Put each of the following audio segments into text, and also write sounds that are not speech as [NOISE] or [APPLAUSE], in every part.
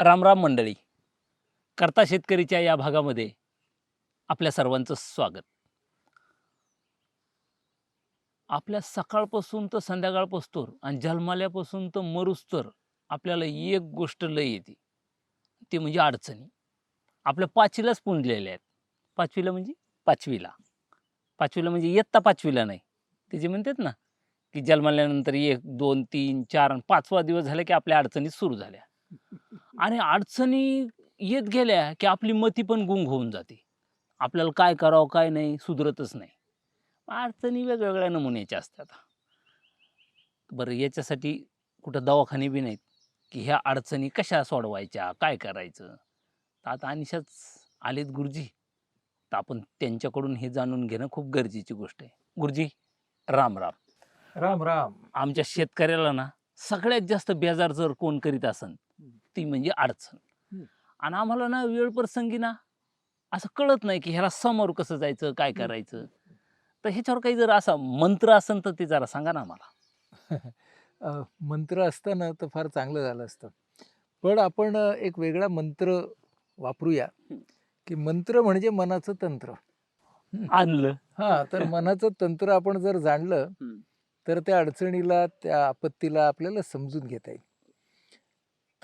रामराम मंडळी करता शेतकरीच्या या भागामध्ये आपल्या सर्वांचं स्वागत. आपल्या सकाळपासून तर संध्याकाळपासून आणि जन्माल्यापासून तर मरुस्तर आपल्याला एक गोष्ट लय येते. ती म्हणजे अडचणी. आपल्या पाचवीलाच पुंजलेल्या आहेत. पाचवीला म्हणजे पाचवीला. पाचवीला म्हणजे इयत्ता पाचवीला नाही. ते जे म्हणतात ना की जन्माल्यानंतर एक दोन तीन चार आणि पाचवा दिवस झाला की आपल्या अडचणी सुरू झाल्या. आणि अडचणी येत गेल्या की आपली मती पण गुंग होऊन जाते. आपल्याला काय करावं काय नाही सुधरतच नाही. अडचणी वेगवेगळ्या नमुन्याच्या असतात. बरं याच्यासाठी कुठं दवाखाने बी नाहीत की ह्या अडचणी कशा सोडवायच्या काय करायचं? तर आता अनिशाच आलेत गुरुजी. तर आपण त्यांच्याकडून हे जाणून घेणं खूप गरजेची गोष्ट आहे. गुरुजी राम राम. राम राम. आमच्या शेतकऱ्याला ना सगळ्यात जास्त बेजार जर कोण करीत असन ती म्हणजे अडचण. आणि आम्हाला ना वेळ प्रसंगी ना असं कळत नाही की ह्याला समोर कसं जायचं काय करायचं. तर ह्याच्यावर काही जर असा मंत्र असन तर ते जरा सांगा ना आम्हाला. [LAUGHS] मंत्र असताना तर फार चांगलं झालं असतं. पण आपण एक वेगळा मंत्र वापरूया. की मंत्र म्हणजे मनाचं तंत्र. आणलं. हा तर [LAUGHS] मनाचं तंत्र आपण जर जाणलं. तर त्या अडचणीला त्या आपत्तीला आपल्याला समजून घेता येईल.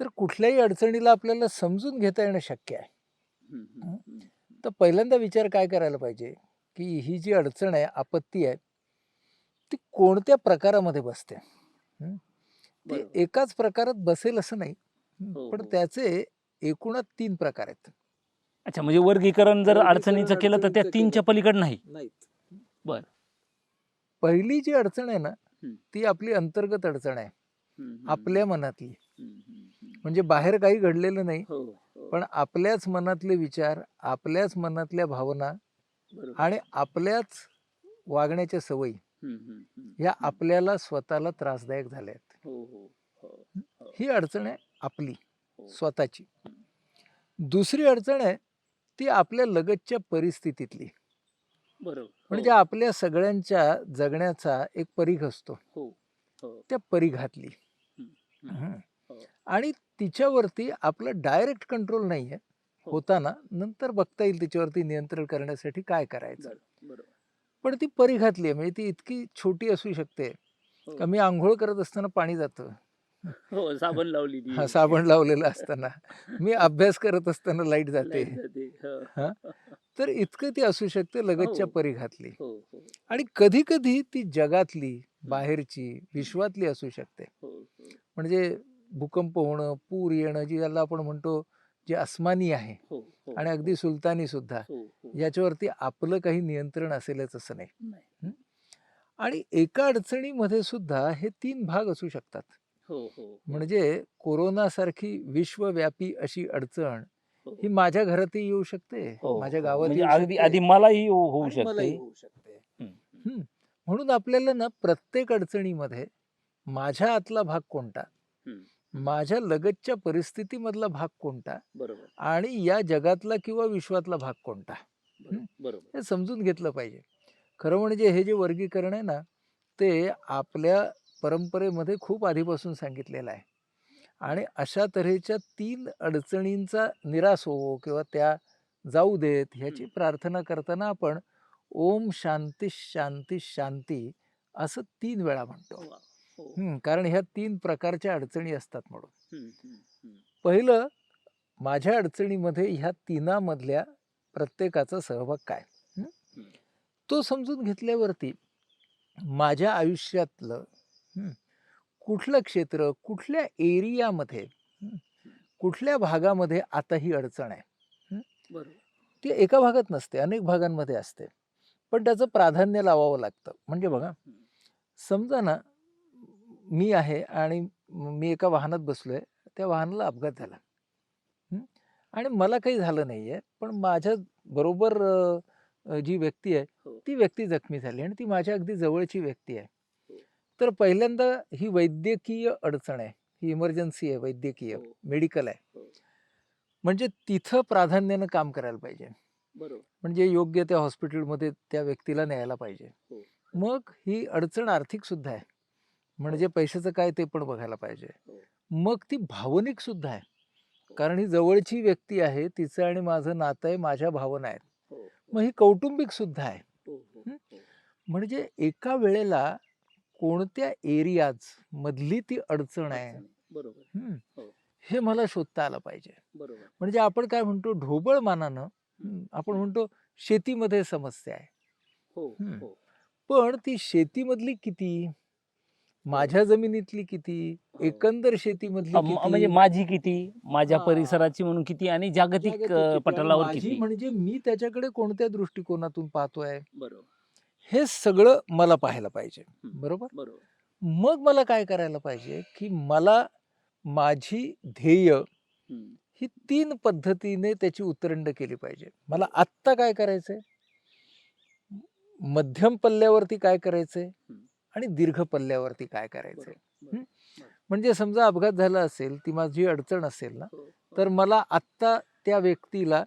तर कुठल्याही अडचणीला आपल्याला समजून घेता येणं शक्य आहे. तर पहिल्यांदा विचार काय करायला पाहिजे? की ही जी अडचण आहे आपत्ती आहे ती कोणत्या प्रकारामध्ये बसते? हं? ती. एकाच प्रकारात बसेल असं नाही हं, पण हो. त्याचे एकूणात तीन प्रकार आहेत. अच्छा म्हणजे वर्गीकरण जर अडचणीचं केलं तर त्या तीनच्या पलीकड नाही? बर. पहिली जी अडचण आहे ना. ती आपली अंतर्गत अडचण आहे. आपल्या मनातली. म्हणजे बाहेर काही घडलेलं नाही. हो पण आपल्याच मनातले विचार आपल्याच मनातल्या भावना आणि आपल्याच वागण्याच्या सवयी ह्या आपल्याला स्वतःला त्रासदायक झाल्या आहेत हो, ही अडचण आहे आपली हो. स्वतःची. दुसरी अडचण आहे ती आपल्या लगतच्या परिस्थितीतली. बरोबर. म्हणजे आपल्या सगळ्यांच्या जगण्याचा एक परीघ असतो. हो हो. त्या परिघातली. हं. हो. आणि तिच्यावरती आपलं डायरेक्ट कंट्रोल नाही आहे हो. होताना नंतर बघता येईल तिच्यावरती नियंत्रण करण्यासाठी काय करायचं. पण ती परिघातली आहे म्हणजे ती इतकी छोटी असू शकते हो. का मी आंघोळ करत असताना पाणी जातं. हो साबण लावली हा साबण लावलेलं असताना. मी अभ्यास करत असताना लाइट जाते. हो. तर इतकं ती असू शकते लगतच्या. परिघातली आणि कधी कधी ती जगातली बाहेरची विश्वातली असू शकते. म्हणजे भूकंप होणं पूर येणं जी याला आपण म्हणतो जे अस्मानी आहे हो हो आणि अगदी सुलतानी सुद्धा हो हो याच्यावरती आपलं काही नियंत्रण असेलच असं नाही नाही. आणि एका अडचणीमध्ये सुद्धा हे तीन भाग असू शकतात हो हो हो. म्हणजे कोरोनासारखी विश्वव्यापी अशी अडचण हो. ही माझ्या घरातही येऊ शकते हो, माझ्या हो. गावात म्हणजे शकते, आधी मलाही हो- होऊ शकते. म्हणून आपल्याला ना प्रत्येक अडचणीमध्ये माझ्या आतला भाग कोणता. माझ्या लगतच्या परिस्थितीमधला भाग कोणता? बरोबर. आणि या जगातला किंवा विश्वातला भाग कोणता? बरोबर बरोबर. हे समजून घेतलं पाहिजे. खरं म्हणजे हे जे वर्गीकरण आहे ना ते आपल्या परंपरेमध्ये खूप आधीपासून सांगितलेलं आहे. आणि अशा तऱ्हेच्या तीन अडचणींचा निराश हो किंवा त्या जाऊ देत ह्याची. प्रार्थना करताना आपण ओम शांती शांती शांती असं तीन वेळा म्हणतो. वा. हो. हम्म, कारण ह्या तीन प्रकारच्या अडचणी असतात म्हणून. पहिलं माझ्या अडचणीमध्ये ह्या तिनामधल्या प्रत्येकाचा सहभाग काय हं? हं. तो समजून घेतल्यावरती माझ्या आयुष्यातलं हं, कुठलं क्षेत्र कुठल्या एरियामध्ये हं, कुठल्या भागामध्ये आता ही अडचण आहे बरोबर ती एका भागात नसते अनेक भागांमध्ये असते पण त्याचं प्राधान्य लावावं लागतं म्हणजे बघा समजा ना मी आहे आणि म- एका वाहनात बसलोय त्या वाहनाला अपघात झाला? आणि मला काही झालं नाहीये पण माझ्या बरोबर जी व्यक्ती आहे हो. ती व्यक्ती जखमी झाली आणि ती माझ्या अगदी जवळची व्यक्ती आहे हो. तर पहिल्यांदा ही वैद्यकीय अडचण आहे ही इमर्जन्सी आहे वैद्यकीय हो. मेडिकल आहे. म्हणजे तिथं प्राधान्यानं काम करायला पाहिजे म्हणजे योग्य त्या हॉस्पिटलमध्ये त्या व्यक्तीला न्यायला पाहिजे. मग ही अडचण आर्थिक सुद्धा आहे म्हणजे पैशाचं काय ते पण बघायला पाहिजे. हो. मग ती भावनिक सुद्धा आहे. कारण ही जवळची व्यक्ती आहे तिचं आणि माझं नातं आहे माझ्या भावना आहेत. हो, मग ही कौटुंबिक सुद्धा आहे. हो, हो, हं? हो. म्हणजे एका वेळेला कोणत्या एरियाज मधली ती अडचण आहे हं, हो. हे मला शोधता आलं पाहिजे. म्हणजे आपण काय म्हणतो ढोबळ मानानं हं, आपण म्हणतो शेतीमध्ये समस्या आहे. हो हं. हो. पण ती शेतीमधली किती? माझ्या जमिनीतली किती हो. एकंदर शेतीमधली म्हणजे माझी किती माझ्या हा. परिसराची म्हणून किती आणि जागतिक जागतिक अ, किती? आणि पटलावर माझी किती? म्हणजे मी त्याच्याकडे कोणत्या दृष्टिकोनातून पाहतोय? बरोबर. हे सगळं मला पाहायला पाहिजे. बरोबर? बरोबर. मग मला काय करायला पाहिजे की मला माझी ध्येय हं. ही तीन पद्धतीने त्याची उतरंड केली पाहिजे. मला आत्ता काय करायचंय? मध्यम पल्ल्यावरती काय करायचंय? आणि दीर्घ पल्ल्यावरती काय करायचंय. हं? म्हणजे समजा अपघात झाला असेल ती माझी अडचण असेल ना हो, हो. तर मला आत्ता त्या व्यक्तीला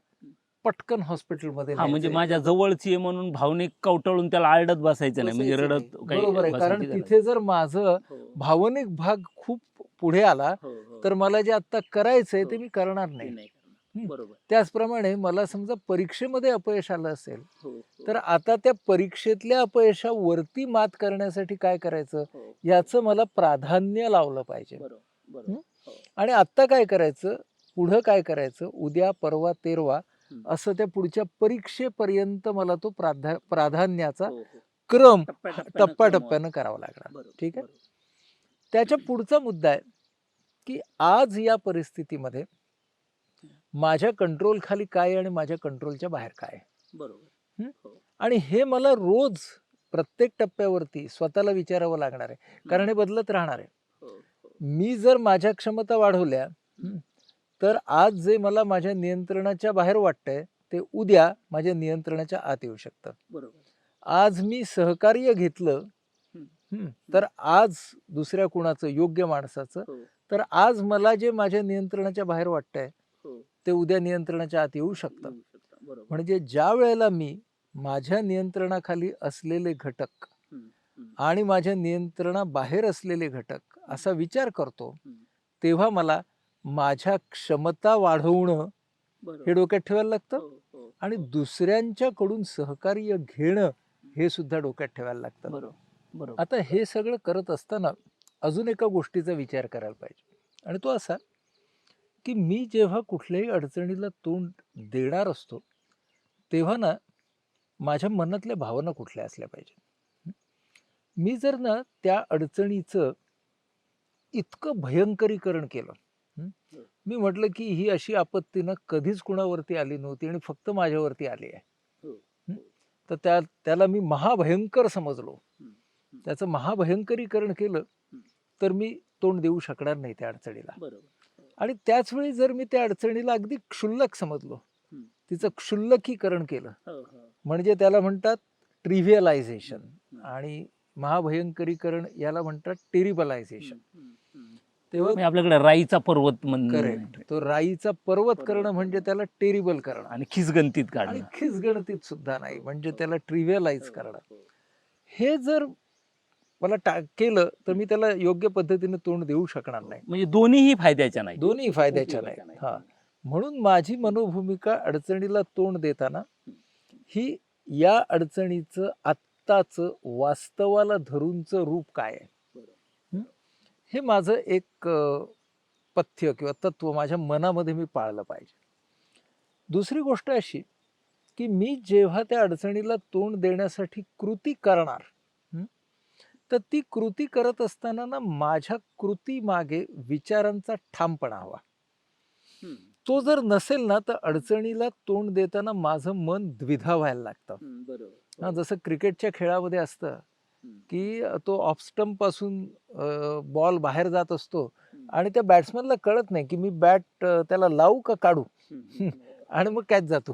पटकन हॉस्पिटलमध्ये हा म्हणजे. माझ्या जवळची आहे म्हणून भावनिक कवटाळून त्याला आरडत बसायचं नाही म्हणजे रडत बरोबर आहे कारण तिथे जर माझं नाही. भावनिक भाग खूप पुढे आला हो, हो, हो. तर मला जे आता करायचंय ते हो. मी करणार नाही. हं. बरोबर. त्याचप्रमाणे मला समजा परीक्षेमध्ये अपयश आलं असेल हो, हो, तर आता त्या परीक्षेतल्या अपयशावरती मात करण्यासाठी काय करायचं? हो. याचं मला प्राधान्य लावलं पाहिजे. आणि आत्ता काय करायचं? पुढं काय करायचं? उद्या परवा तेरवा. असं त्या पुढच्या परीक्षेपर्यंत मला तो प्राधा प्राधान्याचा. क्रम टप्प्याटप्प्यानं टप्प्याटप्प्यानं करावा लागणार. ठीक आहे. त्याच्या पुढचा मुद्दा आहे की आज या परिस्थितीमध्ये माझ्या कंट्रोल खाली काय आणि माझ्या कंट्रोलच्या बाहेर काय बरोबर. आणि हे मला रोज प्रत्येक टप्प्यावरती स्वतःला विचारावं लागणार आहे. कारण हे बदलत राहणार आहे. हो, हो. मी जर माझ्या क्षमता वाढवल्या हं, तर आज जे मला माझ्या नियंत्रणाच्या बाहेर वाटतंय ते उद्या माझ्या नियंत्रणाच्या आत येऊ शकतं. बरोबर. आज मी सहकार्य घेतलं हं. हं, तर आज दुसऱ्या कुणाचं योग्य माणसाचं हो, तर आज मला जे माझ्या नियंत्रणाच्या बाहेर वाटतंय हो. ते उद्या नियंत्रणाच्या आत येऊ शकतं येऊ शकतं. बरोबर म्हणजे ज्या वेळेला मी माझ्या नियंत्रणाखाली असलेले घटक. आणि माझ्या नियंत्रणाबाहेर असलेले घटक असा विचार करतो. तेव्हा मला माझ्या क्षमता वाढवणं. हे डोक्यात ठेवायला लागतं हो, हो, आणि हो. दुसऱ्यांच्याकडून सहकार्य घेणं हे सुद्धा डोक्यात ठेवायला लागतं बरोबर आता हे सगळं करत असताना अजून एका गोष्टीचा विचार करायला पाहिजे आणि तो असा की मी जेव्हा कुठल्याही अडचणीला तोंड देणार असतो तेव्हा ना माझ्या मनातल्या भावना कुठल्या असल्या पाहिजे मी जर ना त्या अडचणीचं इतकं भयंकरीकरण केलं? मी म्हटलं की ही अशी आपत्ती ना कधीच कुणावरती आली नव्हती आणि फक्त माझ्यावरती आली आहे हो, हं? तर त्या त्याला मी महाभयंकर समजलो. त्याचं महाभयंकरीकरण केलं. तर मी तोंड देऊ शकणार नाही त्या अडचणीला आणि त्याच वेळी जर मी त्या अडचणीला अगदी क्षुल्लक समजलो हं. तिचं क्षुल्लकीकरण केलं हो, हो. म्हणजे त्याला म्हणतात ट्रिव्हिअलायझेशन हं. आणि महाभयंकरीकरण याला म्हणतात टेरिबलायझेशन हं, हं, हं. तेव्हा म्हणजे आपल्याकडे राईचा पर्वत करेक्ट तो राईचा पर्वत करणं म्हणजे त्याला टेरिबल करणं आणि खिसगंतीत आणि काढणं खिसगणतीत सुद्धा नाही म्हणजे त्याला ट्रिव्हिअलाइज हो, करणं हो. हे जर मला टा केलं तर मी त्याला योग्य पद्धतीने तोंड देऊ शकणार नाही म्हणजे दोन्हीही फायद्याच्या नाही दोन्ही फायद्याच्या नाही. हा म्हणून माझी मनोभूमिका अडचणीला तोंड देताना ही या अडचणीचं आत्ताचं वास्तवाला धरूनचं रूप काय आहे. हं? माझं एक पथ्य किंवा तत्व माझ्या मनामध्ये मी पाळलं पाहिजे दुसरी गोष्ट अशी की मी जेव्हा त्या अडचणीला तोंड देण्यासाठी कृती करणार तर ती कृती करत असताना ना माझ्या कृती मागे विचारांचा ठामपणा हवा. तो जर नसेल ना तर अडचणीला तोंड देताना माझं मन द्विधा व्हायला लागतं. बरोबर हो. जसं क्रिकेटच्या खेळामध्ये असतं की तो ऑफ स्टंपपासून बॉल बाहेर जात असतो आणि त्या बॅट्समॅनला कळत नाही की मी बॅट त्याला लावू का काढू. आणि मग कॅच जातो.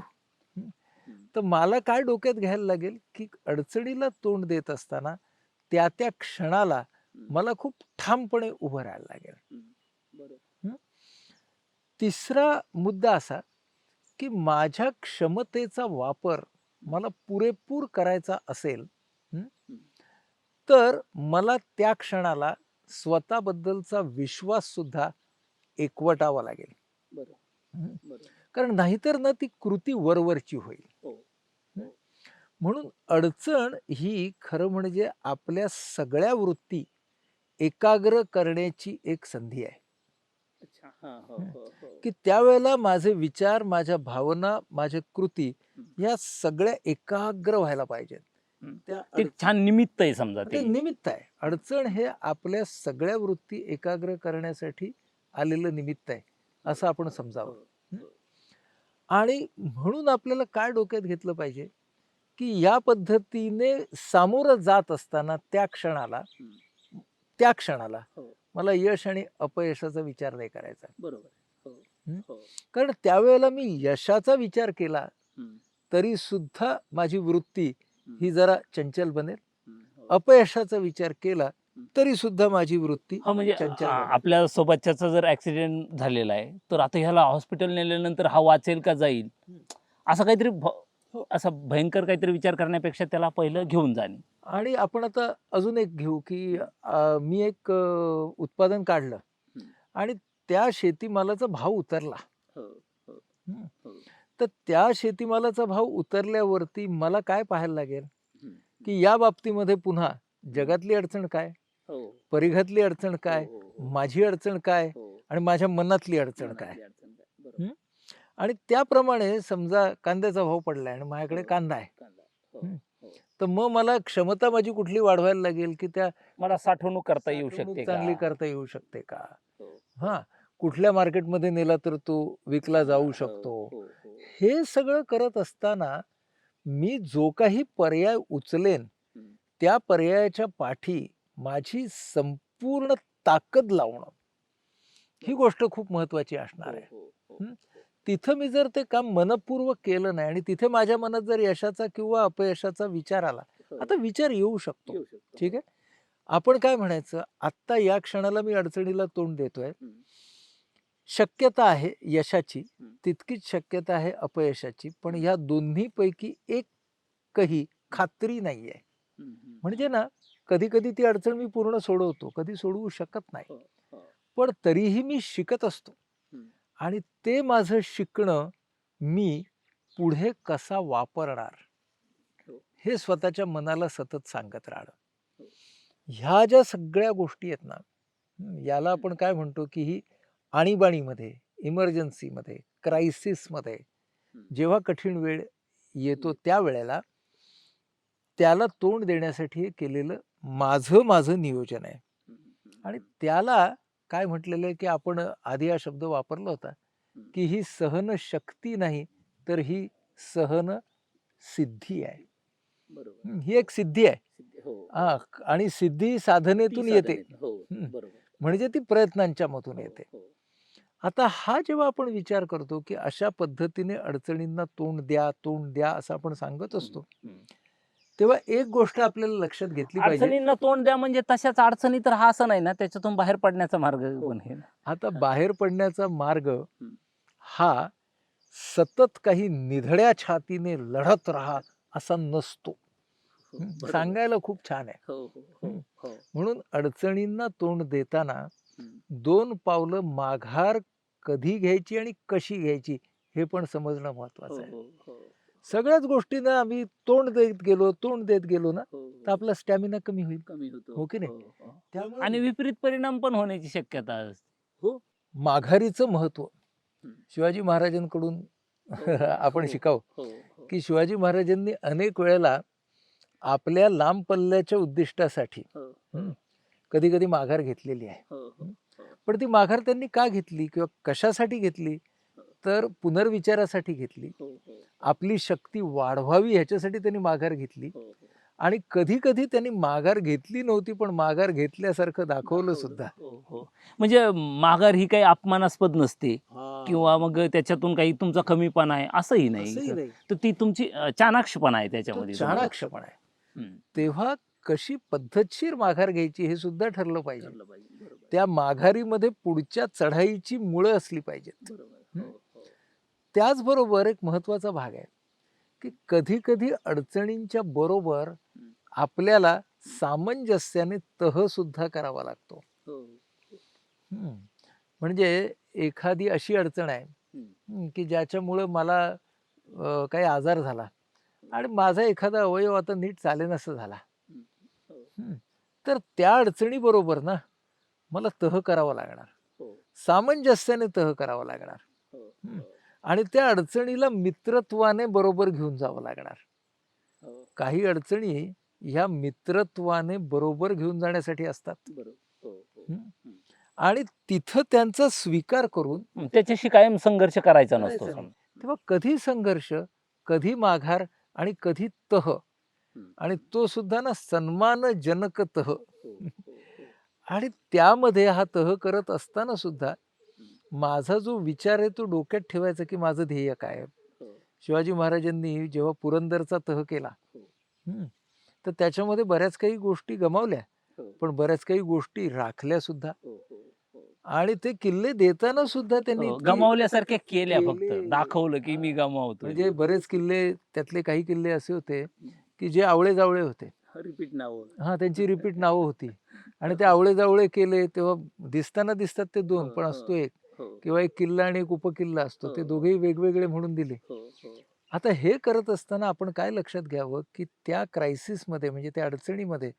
तर मला काय डोक्यात घ्यायला लागेल की अडचणीला तोंड देत असताना त्या त्या क्षणाला मला खूप ठामपणे उभं राहायला लागेल. तिसरा मुद्दा असा की माझ्या क्षमतेचा वापर मला पुरेपूर करायचा असेल तर मला त्या क्षणाला स्वतःबद्दलचा विश्वास सुद्धा एकवटावा लागेल. कारण नाहीतर ना ती कृती वरवरची होईल. हं. म्हणून अडचण ही खरं म्हणजे आपल्या सगळ्या वृत्ती एकाग्र करण्याची एक संधी आहे. हां, हो, हं. की त्यावेळेला माझे विचार माझ्या भावना माझ्या कृती. या सगळ्या एकाग्र व्हायला पाहिजेत ते छान निमित्त आहे समजा ते. निमित्त आहे अडचण हे आपल्या सगळ्या वृत्ती एकाग्र करण्यासाठी आलेलं निमित्त आहे असं आपण समजावं. आणि म्हणून आपल्याला काय डोक्यात घेतलं पाहिजे की या पद्धतीने सामोरं जात असताना त्या क्षणाला. त्या क्षणाला हो. मला यश आणि अपयशाचा विचार नाही करायचा बरोबर. हो. हं. कारण त्यावेळेला मी यशाचा विचार केला. तरी सुद्धा माझी वृत्ती हं. जरा चंचल बनेल. अपयशाचा विचार केला. तरी सुद्धा माझी वृत्ती म्हणजे. आपल्या सोबतच्याचा जर ऍक्सिडेंट झालेला आहे तर आता ह्याला हॉस्पिटल नेल्यानंतर हा वाचेल का जाईल. असं काहीतरी. असा भयंकर काहीतरी विचार करण्यापेक्षा त्याला पहिलं घेऊन जाणे आणि आपण आता अजून एक घेऊ की अ, मी एक अ, उत्पादन काढलं हं. आणि त्या शेतीमालाचा भाव उतरला हो, हं. हो. तर त्या शेतीमालाचा भाव उतरल्यावरती मला काय पाहायला लागेल हं. की या बाबतीमध्ये पुन्हा जगातली अडचण काय हो. परिघातली अडचण काय हो, हो, हो. माझी अडचण काय हो. आणि माझ्या मनातली अडचण काय मनातली अडचण काय. बरोबर. हं? आणि त्याप्रमाणे समजा कांद्याचा भाव पडलाय आणि माझ्याकडे हो. कांदा आहे. हो, हं. तर मग मला क्षमता माझी कुठली वाढवायला लागेल की त्या मला साठवणूक करता येऊ शकते चांगली करता येऊ शकते का हो. कुठल्या मार्केटमध्ये नेला तर तो विकला जाऊ शकतो हो, सगळं करत असताना मी जो काही पर्याय उचलेन. त्या पर्यायाच्या पाठी माझी संपूर्ण ताकद लावणं ही गोष्ट खूप महत्वाची असणार आहे? तिथं मी जर ते काम मनपूर्वक केलं नाही आणि तिथे माझ्या मनात जर यशाचा किंवा अपयशाचा विचार आला हो. आता विचार येऊ शकतो. ठीक आहे आपण काय म्हणायचं आत्ता या क्षणाला मी अडचणीला तोंड देतोय. शक्यता आहे यशाची. तितकीच शक्यता आहे अपयशाची पण या दोन्हीपैकी एकही खात्री नाहीये हं, हं. म्हणजे ना कधी कधी ती अडचण मी पूर्ण सोडवतो कधी सोडवू शकत नाही हो, हो. पण तरीही मी शिकत असतो. आणि ते माझं शिकणं मी पुढे कसा वापरणार हो. हे स्वतःच्या मनाला सतत सांगत राहणं. ह्या ज्या सगळ्या गोष्टी आहेत ना याला आपण काय म्हणतो की ही आणीबाणीमध्ये इमर्जन्सीमध्ये क्रायसिसमध्ये. जेव्हा कठीण वेळ येतो. त्यावेळेला त्याला तोंड देण्यासाठी केलेलं माझं माझं नियोजन आहे आणि. त्याला काय म्हटलेलं आहे की आपण आधी हा शब्द वापरला होता. की ही सहन शक्ती नाही तर ही सहन सिद्धी आहे बरोबर. हं, एक सिद्धी आहे हो, हो. हा आणि सिद्धी साधनेतून येते. हो. म्हणजे ती प्रयत्नांच्या मधून येते. आता हा जेव्हा आपण विचार करतो की अशा पद्धतीने अडचणींना तोंड द्या तोंड द्या असं आपण सांगत असतो. तेव्हा एक गोष्ट आपल्याला लक्षात घेतली पाहिजे अडचणींना तोंड द्या म्हणजे तशाच अडचणी तर हा असं नाही ना त्याच्यातून बाहेर पडण्याचा मार्ग हो. पण आहे ना. आता बाहेर पडण्याचा मार्ग हा सतत काही निधड्या छातीने लढत राहा असा नसतो हो, हं, बरोबर. सांगायला खूप छान आहे हो, हो, हो, हं. हो. म्हणून अडचणींना तोंड देताना हं. दोन पावलं माघार कधी घ्यायची आणि कशी घ्यायची हे पण समजणं हो, महत्वाचं आहे हो, हो, सगळ्याच गोष्टींना आम्ही तोंड देत गेलो तोंड देत गेलो ना हो, तर आपला स्टॅमिना कमी होईल. कमी होतो. हो की नाही? हो, हो. त्यामुळे आणि विपरीत परिणाम पण होण्याची शक्यता असते. माघारीचं महत्त्व हं. शिवाजी महाराजांकडून हो, [LAUGHS] आपण हो, शिकावं हो, हो. की शिवाजी महाराजांनी अनेक वेळेला आपल्या लांब पल्ल्याच्या उद्दिष्टासाठी हो, कधी कधी माघार घेतलेली आहे. हो, हो, पण ती माघार त्यांनी का घेतली किंवा कशासाठी घेतली? तर पुनर्विचारासाठी घेतली. हो, हो, आपली शक्ती वाढवावी ह्याच्यासाठी त्यांनी माघार घेतली. हो. आणि कधी कधी त्यांनी माघार घेतली नव्हती पण माघार घेतल्यासारखं दाखवलं सुद्धा. म्हणजे माघार ही काही अपमानास्पद नसते किंवा मग त्याच्यातून काही तुमचा कमीपणा आहे असंही नाही. तर ती तुमची चाणाक्षपणा आहे तो त्याच्यामध्ये चाणाक्षपणा आहे. तेव्हा कशी पद्धतशीर माघार घ्यायची हे सुद्धा ठरलं पाहिजे. त्या माघारीमध्ये पुढच्या चढाईची मुळं असली पाहिजेत. बरोबर. त्याचबरोबर एक महत्त्वाचा भाग आहे की कधी कधी अडचणींच्या बरोबर आपल्याला सामंजस्याने तह सुद्धा करावा लागतो. हो. हं. म्हणजे एखादी अशी अडचण आहे हं, की ज्याच्यामुळं मला काही आजार झाला आणि माझा एखादा अवयव आता नीट चालेनासा झाला. हं, तर त्या अडचणीबरोबर ना मला तह करावा लागणार. सामंजस्याने तह करावा लागणार. हं. आणि त्या अडचणीला मित्रत्वाने बरोबर घेऊन जावं लागणार. काही अडचणी ह्या मित्रत्वाने बरोबर घेऊन जाण्यासाठी असतात. हं. आणि तिथं त्यांचा स्वीकार करून त्याच्याशी कायम संघर्ष करायचा नसतो. तेव्हा कधी संघर्ष कधी माघार आणि कधी तह. आणि तो सुद्धा ना सन्मानजनक तह. आणि त्यामध्ये हा तह करत असताना सुद्धा माझा जो विचार आहे तो डोक्यात ठेवायचा की माझं ध्येय काय आहे. शिवाजी महाराजांनी जेव्हा पुरंदरचा तह केला हं, तर त्याच्यामध्ये बऱ्याच काही गोष्टी गमावल्या पण बऱ्याच काही गोष्टी राखल्या सुद्धा. आणि ते किल्ले देताना सुद्धा त्यांनी हो, गमावल्यासारख्या केल्या फक्त. दाखवलं की मी गमावतो म्हणजे बरेच किल्ले त्यातले काही किल्ले असे होते की जे आवळे जावळे होते. रिपीट नाव हा त्यांची रिपीट नावं होती. आणि ते [LAUGHS] आवळे जावळे केले तेव्हा दिसताना दिसतात ते दोन हो, पण हो. असतो एक. किंवा एक किल्ला आणि एक उपकिल्ला असतो ते हो. दोघेही वेगवेगळे म्हणून दिले. आता हे करत असताना आपण काय लक्षात घ्यावं की त्या क्रायसिसमध्ये म्हणजे त्या अडचणीमध्ये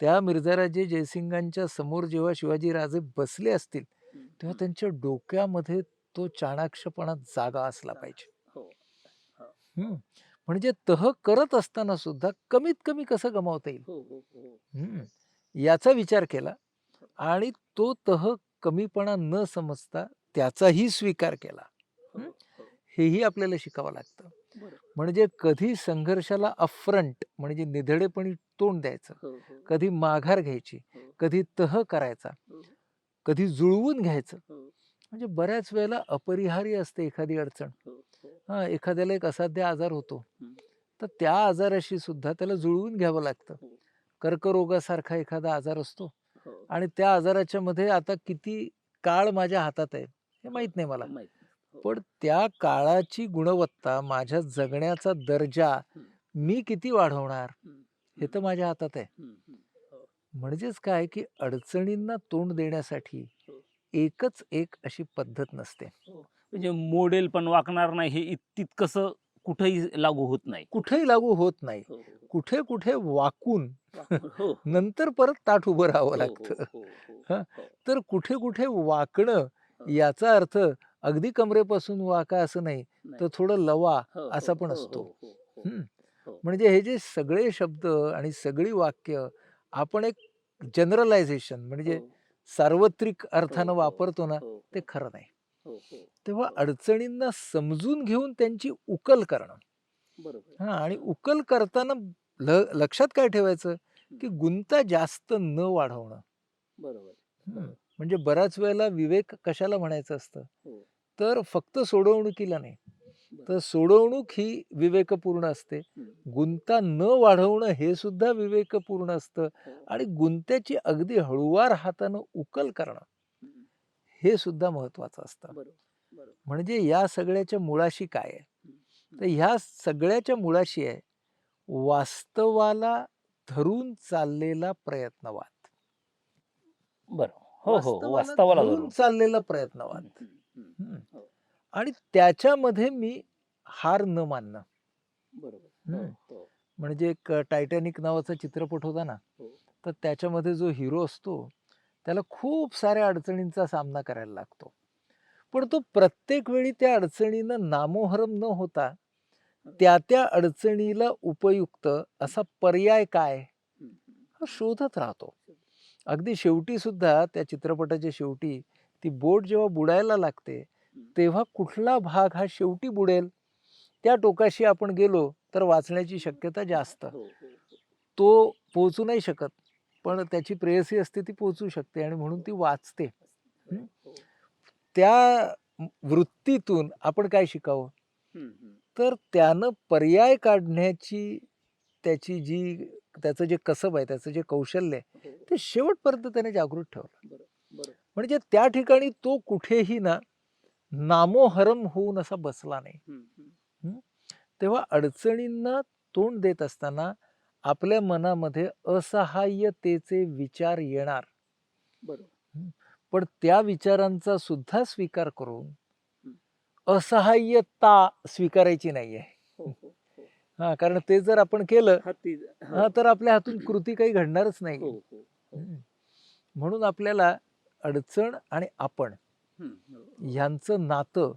त्या मिर्झाराजे जयसिंगांच्या समोर जेव्हा शिवाजी राजे बसले असतील तेव्हा त्यांच्या डोक्यामध्ये तो चाणाक्षपणा जागा असला पाहिजे. म्हणजे तह करत असताना सुद्धा कमीत कमी कसं गमावता येईल? हम्म. याचा विचार केला आणि तो तह कमीपणा न समजता त्याचाही स्वीकार केला. हं? हेही आपल्याला शिकावं लागतं. म्हणजे कधी संघर्षाला अफ्रंट म्हणजे निधडेपणी तोंड द्यायचं कधी माघार घ्यायची कधी तह करायचा कधी जुळवून घ्यायचं. म्हणजे बऱ्याच वेळेला अपरिहार्य असते एखादी अडचण. हा एखाद्याला एक असाध्य आजार होतो. हं. तर त्या आजाराशी सुद्धा त्याला जुळवून घ्यावं लागतं. हो. कर्करोगासारखा एखादा आजार असतो आणि त्या आजाराच्या मध्ये आता किती काळ माझ्या हातात आहे. हे माहीत नाही मला. पण त्या काळाची गुणवत्ता माझ्या जगण्याचा दर्जा मी किती वाढवणार हे. तर माझ्या हातात आहे. म्हणजेच काय की अडचणींना तोंड देण्यासाठी हो. एकच एक अशी पद्धत नसते. म्हणजे मॉडेल पण वाकणार नाही हे तितकंसं कुठेही लागू होत नाही. कुठेही लागू होत नाही. कुठे कुठे वाकून हो. [LAUGHS] नंतर परत ताठ उभं राहावं लागतं. हा. तर कुठे कुठे वाकणं याचा अर्थ अगदी कमरेपासून वाका असं नाही तर थोडं लवा असा पण असतो. हो. म्हणजे हे जे सगळे शब्द आणि सगळी वाक्य आपण एक जनरलायझेशन म्हणजे सार्वत्रिक अर्थानं हो, हो, वापरतो ना ते खरं नाही. तेव्हा अडचणींना समजून घेऊन त्यांची उकल करणं. हा आणि उकल करताना लक्षात काय ठेवायचं? की गुंता जास्त न वाढवणं. बरोबर हं. म्हणजे बऱ्याच वेळेला विवेक कशाला म्हणायचं असतं? हो. तर फक्त सोडवणुकीला नाही. तर सोडवणूक ही विवेकपूर्ण असते. गुंता न वाढवणं हे सुद्धा विवेकपूर्ण असतं आणि गुंत्याची अगदी हळुवार हातानं उकल करणं हे. सुद्धा महत्वाचं असतं. बरोबर म्हणजे या सगळ्याच्या मुळाशी काय आहे? तर ह्या सगळ्याच्या मुळाशी आहे वास्तवाला धरून चाललेला प्रयत्नवाद. बरं. हो हो. वास्तवाला धरून. चाललेला प्रयत्नवाद हं. आणि त्याच्यामध्ये मी हार न मानणं. बरोबर. हो, हो. म्हणजे एक टायटॅनिक नावाचा चित्रपट होता ना. तर त्याच्यामध्ये जो हिरो असतो त्याला खूप साऱ्या अडचणींचा सामना करायला लागतो. पण तो प्रत्येक वेळी त्या अडचणीनं नामोहरम न होता त्या त्या अडचणीला उपयुक्त असा पर्याय काय? हा शोधत राहतो. अगदी शेवटी सुद्धा त्या चित्रपटाच्या शेवटी ती बोट जेव्हा बुडायला लागते तेव्हा कुठला भाग हा शेवटी बुडेल त्या टोकाशी आपण गेलो तर वाचण्याची शक्यता जास्त हो, हो, हो. तो पोहोचू नाही शकत पण त्याची प्रेयसी असते ती पोहोचू शकते आणि म्हणून ती वाचते. त्या वृत्तीतून आपण काय शिकावं. तर त्यानं पर्याय काढण्याची त्याची जी त्याचं जे कसब आहे त्याचं जे कौशल्य आहे हो. ते शेवटपर्यंत त्याने जागृत ठेवलं. म्हणजे त्या ठिकाणी तो कुठेही ना नामोहरम होऊन असा बसला नाही. तेव्हा अडचणींना तोंड देत असताना आपल्या मनामध्ये असहाय्यतेचे विचार येणार. पण त्या विचारांचा सुद्धा स्वीकार करून असहाय्यता स्वीकारायची नाहीये. हा कारण ते जर आपण केलं हा तर आपल्या हातून कृती काही घडणारच नाही हम्म. म्हणून आपल्याला अडचण आणि आपण ह्यांचं नातं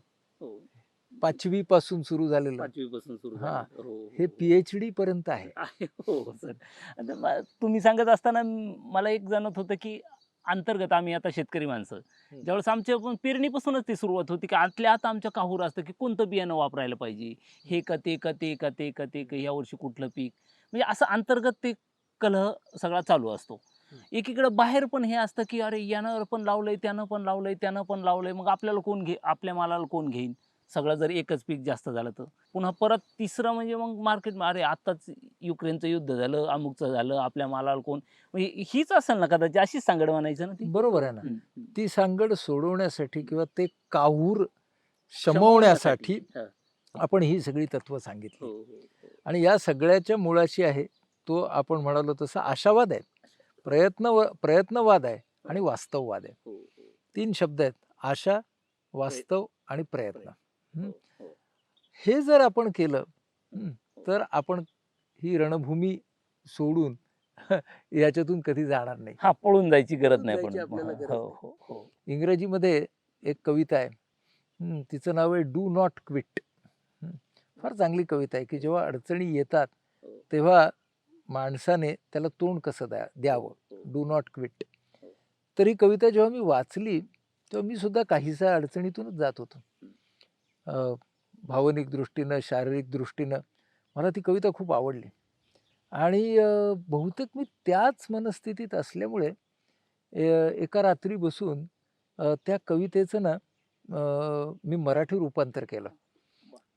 पाचवी पासून सुरू झालेलं पाचवी पासून सुरू हा. झालं. हो, हे हो. पीएच डी पर्यंत आहे आहे, हो सर आता म- तुम्ही सांगत असताना म- मला एक जाणवत होतं की अंतर्गत आम्ही आता शेतकरी माणसं. ज्यावेळेस आमच्या पण पेरणीपासूनच ती सुरुवात होती की आतल्या आत आमच्या काहूर असतं की कोणतं बियाणं वापरायला पाहिजे? हे का ते का ते का ते का ते का या वर्षी कुठलं पीक? म्हणजे असं अंतर्गत ते कलह सगळा चालू असतो. एकीकडे बाहेर पण हे असतं की अरे यानं पण लावलंय त्यानं पण लावलंय त्यानं पण लावलंय मग आपल्याला कोण घे आपल्या मालाला कोण घेईन? सगळं जर एकच पीक जास्त झालं तर. पुन्हा परत तिसरं म्हणजे मग मार्केट अरे आत्ताच युक्रेनचं युद्ध झालं अमुकचं झालं आपल्या मालाला कोण? म्हणजे हीच असेल ना कदाचित अशीच सांगड म्हणायचं ना ती. बरोबर आहे ना. ती सांगड सोडवण्यासाठी किंवा ते काहूर शमवण्यासाठी. आपण ही सगळी तत्व सांगितली. हो, हो, हो. आणि या सगळ्याच्या मुळाशी आहे तो आपण म्हणालो तसं आशावाद आहे. प्रयत्न व प्रयत्नवाद आहे आणि वास्तववाद आहे. तीन शब्द आहेत आशा वास्तव आणि प्रयत्न. हो, हो. हे. जर आपण केलं तर आपण ही रणभूमी सोडून [LAUGHS] याच्यातून कधी जाणार नाही. हा पळून जायची गरज नाही पण हो इंग्रजीमध्ये एक कविता आहे. तिचं नाव आहे डू नॉट क्विट. फार चांगली कविता आहे की जेव्हा अडचणी येतात तेव्हा माणसाने त्याला तोंड कसं द्या द्यावं? Do not quit. तर ही कविता जेव्हा मी वाचली तेव्हा मी सुद्धा काहीसा अडचणीतूनच जात होतो. भावनिक दृष्टीनं शारीरिक दृष्टीनं मला ती कविता खूप आवडली. आणि बहुतेक मी त्याच मनस्थितीत असल्यामुळे एका रात्री बसून त्या कवितेचं ना मी मराठी रूपांतर केलं.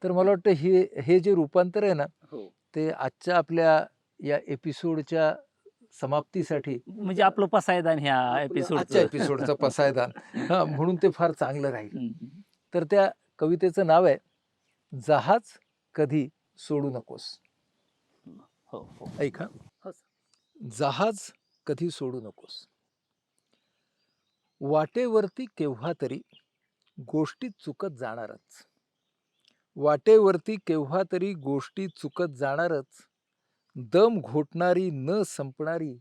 तर मला वाटतं हे हे जे रूपांतर आहे ना हो. ते आजच्या आपल्या या एपिसोडच्या समाप्तीसाठी म्हणजे आपलं पसायदान ह्या आपलं एपिसोड आजच्या एपिसोडचं पसायदान. [LAUGHS] हा, म्हणून ते फार चांगलं राहील. तर त्या कवितेचं नाव आहे जहाज कधी सोडू नकोस. हो हो. ऐका. हो, जहाज कधी सोडू नकोस. वाटेवरती केव्हा तरी गोष्टी चुकत जाणारच. वाटेवरती केव्हा तरी गोष्टी चुकत जाणारच. दम घोटणारी न संपणारी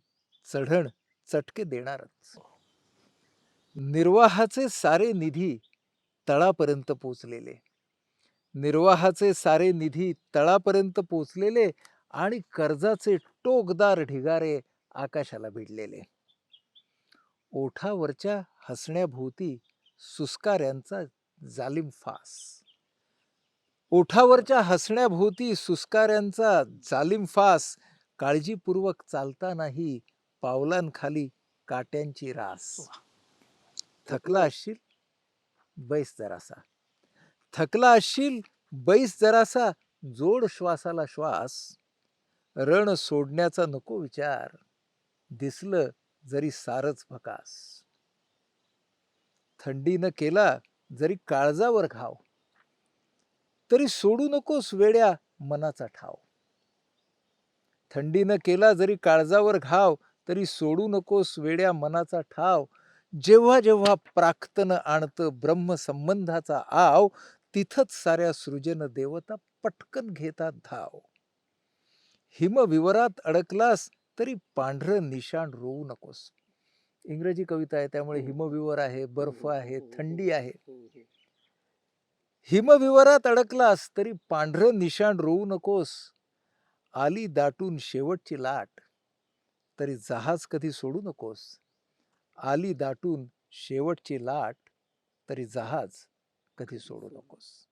चढण चटके देणारच. निर्वाहाचे सारे निधी तळापर्यंत पोचलेले निर्वाहाचे सारे निधी तळापर्यंत पोचलेले आणि कर्जाचे टोकदार ढिगारे आकाशाला भिडलेले. ओठावरच्या हसण्याभोवती सुस्काऱ्यांचा जालिम फास. ओठावरच्या हसण्याभोवती सुस्काऱ्यांचा जालिम फास काळजीपूर्वक चालतानाही पावलांखाली काट्यांची रास. थकला असशील? बैस जरासा. थकला असशील बैस जरासा. जोड श्वासाला श्वास. रण सोडण्याचा नको विचार. दिसलं जरी सारच फकास थंडीनं केला जरी काळजावर घाव. तरी सोडू नकोस वेड्या मनाचा ठाव. थंडीनं केला जरी काळजावर घाव तरी सोडू नकोस वेड्या मनाचा ठाव. जेव्हा जेव्हा प्राक्तन आणतं ब्रह्मसंबंधाचा आव तिथंच साऱ्या सृजन देवता पटकन घेतात धाव. हिमविवरात अडकलास तरी पांढरं निशाण रोवू नकोस. इंग्रजी कविता आहे त्यामुळे हिमविवर आहे बर्फ आहे थंडी आहे. हिमविवरात अडकलास तरी पांढरं निशाण रोवू नकोस. आली दाटून शेवटची लाट तरी जहाज कधी सोडू नकोस. आली दाटून शेवटची लाट तरी जहाज कधी सोडू नकोस.